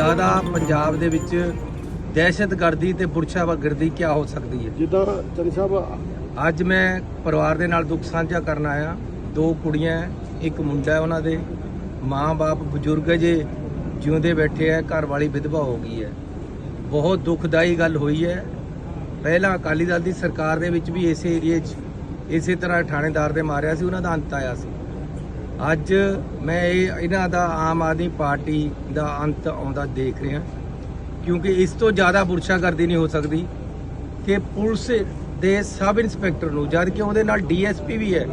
ਜ਼ਿਆਦਾ ਪੰਜਾਬ ਦੇ ਵਿੱਚ ਦਹਿਸ਼ਤਗਰਦੀ ਤੇ ਬੁਰਸ਼ਾਵਾਗਰਦੀ ਕੀ ਹੋ ਸਕਦੀ ਹੈ? ਜਿੱਦਾਂ ਚੰਨੀ ਸਾਹਿਬ ਅੱਜ ਮੈਂ ਪਰਿਵਾਰ ਦੇ ਨਾਲ ਦੁੱਖ ਸਾਂਝਾ ਕਰਨ ਆਇਆ। ਦੋ ਕੁੜੀਆਂ ਇੱਕ ਮੁੰਡਾ ਹੈ ਉਹਨਾਂ ਦੇ। ਮਾਂ-ਬਾਪ ਬਜ਼ੁਰਗ ਜੇ ਜਿਉਂਦੇ ਬੈਠੇ ਹੈ ਘਰ ਵਾਲੀ ਵਿਧਵਾ ਹੋ ਗਈ ਹੈ। ਬਹੁਤ ਦੁਖਦਾਈ ਗੱਲ ਹੋਈ ਹੈ। ਪਹਿਲਾਂ ਅਕਾਲੀ ਦਲ ਦੀ ਸਰਕਾਰ ਦੇ ਵਿੱਚ ਵੀ ਇਸੇ ਏਰੀਏ 'ਚ ਇਸੇ ਤਰ੍ਹਾਂ ਥਾਣੇਦਾਰ ਦੇ ਮਾਰਿਆ ਸੀ ਉਹਨਾਂ ਦਾ ਅੰਤ ਆਇਆ ਸੀ। ਅੱਜ ਮੈਂ ਇਹ ਇਹਨਾਂ ਦਾ ਆਮ ਆਦਮੀ ਪਾਰਟੀ ਦਾ ਅੰਤ ਆਉਂਦਾ ਦੇਖ ਰਿਹਾ। ਕਿਉਂਕਿ ਇਸ ਤੋਂ ਜ਼ਿਆਦਾ ਬੁਰਸ਼ਾਗਰਦੀ ਨਹੀਂ ਹੋ ਸਕਦੀ ਕਿ ਪੁਲਿਸ ਦੇ ਸਬ ਇੰਸਪੈਕਟਰ ਨੂੰ, ਜਦ ਕਿ ਉਹਦੇ ਨਾਲ ਡੀਐਸਪੀ ਵੀ ਹੈ,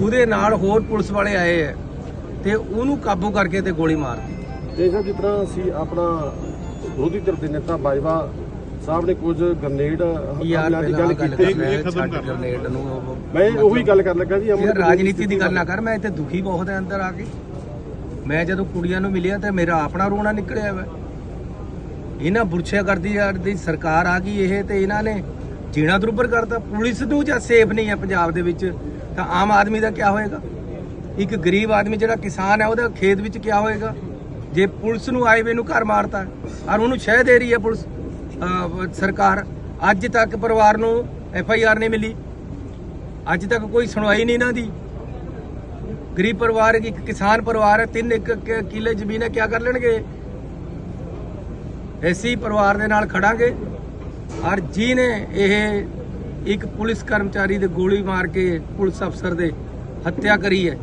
ਉਹਦੇ ਨਾਲ ਹੋਰ ਪੁਲਿਸ ਵਾਲੇ ਆਏ ਹੈ, ਤੇ ਉਹਨੂੰ ਕਾਬੂ ਕਰਕੇ ਤੇ ਗੋਲੀ ਮਾਰਤੀ ਜੇ ਜਿਸ ਤਰ੍ਹਾਂ ਅਸੀਂ ਆਪਣਾ ਵਿਰੋਧੀ ਧਿਰ ਦੇ ਨੇਤਾ ਬਾਜਵਾ ਸਾਹਿਬ ਨੇ ਕੁਝ ਗ੍ਰਨੇਡ ਹਮਲਿਆਂ ਦੀ ਗੱਲ ਕੀਤੀ ਗ੍ਰਨੇਡ ਨੂੰ ਮੈਂ ਉਹੀ ਗੱਲ ਕਰਨ ਲੱਗਾ ਜੀ ਅਮਨ ਰਾਜਨੀਤੀ ਦੀ ਗੱਲ ਨਾ ਕਰ ਮੈਂ ਇੱਥੇ ਦੁਖੀ ਬਹੁਤ ਹੈ ਅੰਦਰ ਆ ਕੇ। ਮੈਂ ਜਦੋਂ ਕੁੜੀਆਂ ਨੂੰ ਮਿਲਿਆ ਤੇ ਮੇਰਾ ਆਪਣਾ ਰੋਣਾ ਨਿਕਲਿਆ ਵਾ। ਇਹਨਾਂ ਬੁਰਛਿਆ ਕਰਦੀ ਯਾਰ ਦੀ ਸਰਕਾਰ ਆ ਗਈ ਇਹ ਤੇ ਇਹਨਾਂ ਨੇ ਜੀਣਾ ਦਰੁਬਰ ਕਰਤਾ। ਪੁਲਿਸ ਨੂੰ ਜਾਂ ਸੇਫ ਨਹੀਂ ਹੈ ਪੰਜਾਬ ਦੇ ਵਿੱਚ ਤਾਂ ਆਮ ਆਦਮੀ ਦਾ ਕੀ ਹੋਏਗਾ? ਇੱਕ ਗਰੀਬ ਆਦਮੀ ਜਿਹੜਾ ਕਿਸਾਨ ਹੈ ਉਹਦਾ ਖੇਤ ਵਿੱਚ ਕੀ ਹੋਏਗਾ? ਜੇ ਪੁਲਿਸ ਨੂੰ ਹਾਈਵੇ ਨੂੰ ਘਰ ਮਾਰਤਾ ਔਰ ਉਹਨੂੰ ਸ਼ਹਿ ਦੇ ਰਹੀ ਹੈ ਪੁਲਿਸ। ਸਰਕਾਰ ਅੱਜ ਤੱਕ ਪਰਿਵਾਰ ਨੂੰ ਐਫ ਆਈ ਆਰ ਨਹੀਂ ਮਿਲੀ। ਅੱਜ ਤੱਕ ਕੋਈ ਸੁਣਵਾਈ ਨਹੀਂ ਇਹਨਾਂ ਦੀ। ਗਰੀਬ ਪਰਿਵਾਰ, ਇੱਕ ਕਿਸਾਨ ਪਰਿਵਾਰ ਹੈ ਤਿੰਨ ਇੱਕ ਕ- ਕਿੱਲੇ ਜ਼ਮੀਨ ਹੈ ਕੀ ਕਰ ਲੈਣਗੇ? ਐਸੀ ਪਰਿਵਾਰ ਦੇ ਨਾਲ ਖੜਾਂਗੇ। ਔਰ ਜਿਹਨੇ ਇਹ ਇੱਕ ਪੁਲਿਸ ਕਰਮਚਾਰੀ ਦੇ ਗੋਲੀ ਮਾਰ ਕੇ ਪੁਲਿਸ ਅਫਸਰ ਦੇ ਹੱਤਿਆ ਕਰੀ ਹੈ,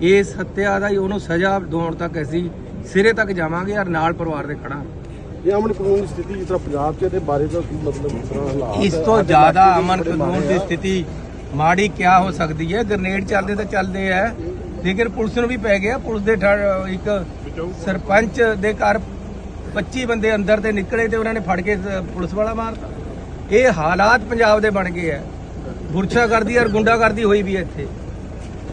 ਇਸ ਹੱਤਿਆ ਦਾ ਹੀ ਉਹਨੂੰ ਸਜ਼ਾ ਦਿਵਾਉਣ ਤੱਕ ਅਸੀਂ ਸਿਰੇ ਤੱਕ ਜਾਵਾਂਗੇ ਔਰ ਨਾਲ ਪਰਿਵਾਰ ਦੇ ਖੜਾਂਗੇ। ਇਹ ਅਮਨ ਕਾਨੂੰਨ ਦੀ ਸਥਿਤੀ ਜਿਸ ਤਰ੍ਹਾਂ ਪੰਜਾਬ 'ਚ ਇਹਦੇ ਬਾਰੇ ਦਾ ਕੀ ਮਤਲਬ ਇਸ ਤਰ੍ਹਾਂ ਹਾਲਾਤ ਇਸ ਤੋਂ ਜ਼ਿਆਦਾ ਅਮਨ ਕਾਨੂੰਨ ਦੀ। ਸਥਿਤੀ ਮਾੜੀ ਕਿਆ ਹੋ ਸਕਦੀ ਹੈ? ਗ੍ਰਨੇਡ ਚੱਲਦੇ ਤਾਂ ਚੱਲਦੇ ਆ। ਲੇਕਿਨ ਪੁਲਿਸ ਨੂੰ ਵੀ ਪੈ ਗਿਆ। ਪੁਲਿਸ ਦੇ ਇੱਕ ਸਰਪੰਚ ਦੇ ਘਰ 25 ਬੰਦੇ ਅੰਦਰ ਤੇ ਨਿਕਲੇ ਤੇ ਉਹਨਾਂ ਨੇ ਫੜ ਕੇ ਪੁਲਿਸ ਵਾਲਾ ਮਾਰਤਾ। ਇਹ ਹਾਲਾਤ ਪੰਜਾਬ ਦੇ ਬਣ ਗਏ ਆ। ਬੁਰਛਾ ਕਰਦੀ ਔਰ ਗੁੰਡਾ ਕਰਦੀ ਹੋਈ ਵੀ ਇੱਥੇ।